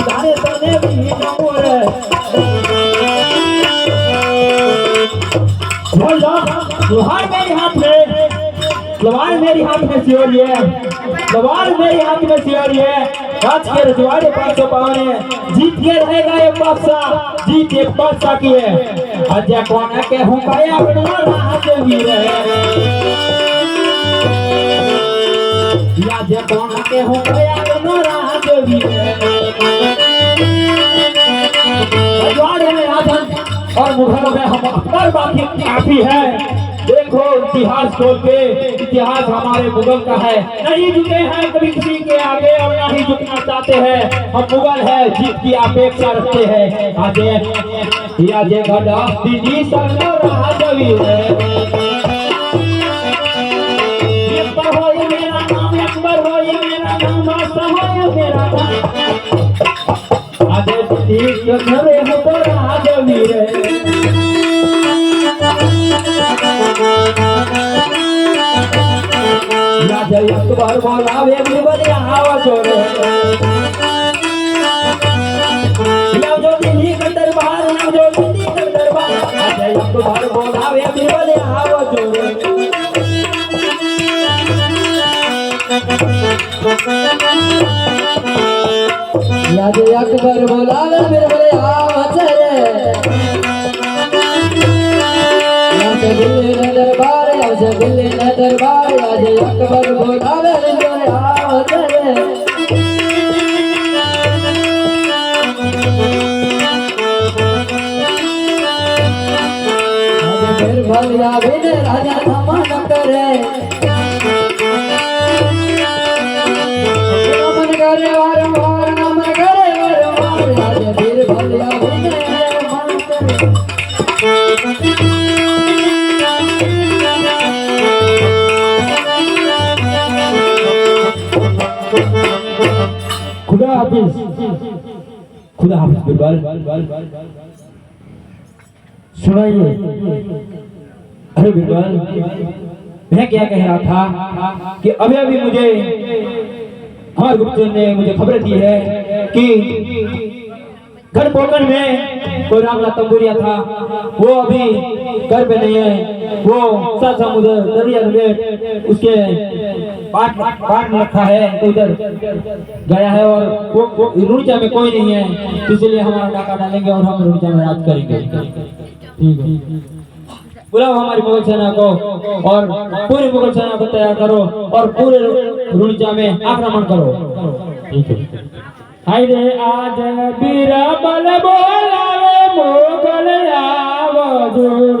તારે તને બી નમોરે બોલો તુહાર મેરી હાથ મે तलवार मेरी हाथ में सियोरी है। तलवार मेरे हाथ में सियोरी है। राज के रजवाड़े पाँच सौ पावने जीत के रहेगा ये बादशाह जीत एक बादशाह की है। अजय कौन है के हूँ पाया अपना राज वीर अजय कौन के हूँ पाया अपना राज वीर रजवाड़े में राजन और मुगलों में हम अकबर बाकी काफ़ी है। देखो इतिहास खोल के इतिहास हमारे मुगल का है नहीं झुके हैं कभी किसी के आगे और ना ही झुकना चाहते हैं हम मुगल है जीत की अपेक्षा रखते हैं सरनो राजवी है हो हो हो पर बोला वे भी बड़ी आवाज़ हो रे नव जो दिल्ली का दरबार नव जो दिल्ली का दरबार। जय पर बोला वे भी बड़ी आवाज़ हो रे याद अकबर बोला वे मेरे बड़े आवाज़ रे દરબાર આજે અકબર બોલાવે આવત રે. રાજા સમાન કરે. हाफिज खुदा हाफिज बिरबल सुनाइए अरे बिरबल मैं क्या कह रहा था कि अभी अभी मुझे हमारे गुप्तचर ने मुझे खबर दी है कि घर पोकन में कोई रामला तंबूरिया था वो अभी घर पे नहीं है वो समुद्र दरिया उसके पाट पाट रखा है तो उधर गया है और वो, वो रुड़चा में कोई नहीं है। इसलिए हमारा डाका डालेंगे और हम रुड़चा में राज करेंगे। ठीक है। बुलाओ हमारी मुगल सेना को और पूरी मुगल सेना को तैयार करो और पूरे रुड़चा में आक्रमण करो। ठीक है। हाय आज वीर बल बोलावे मोगल आवजुर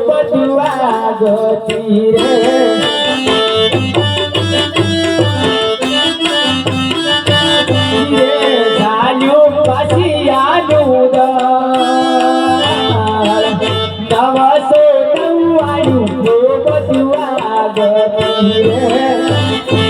બધી વાગતી રે નવાસો નવું આવ્યું બધી વાગતી રે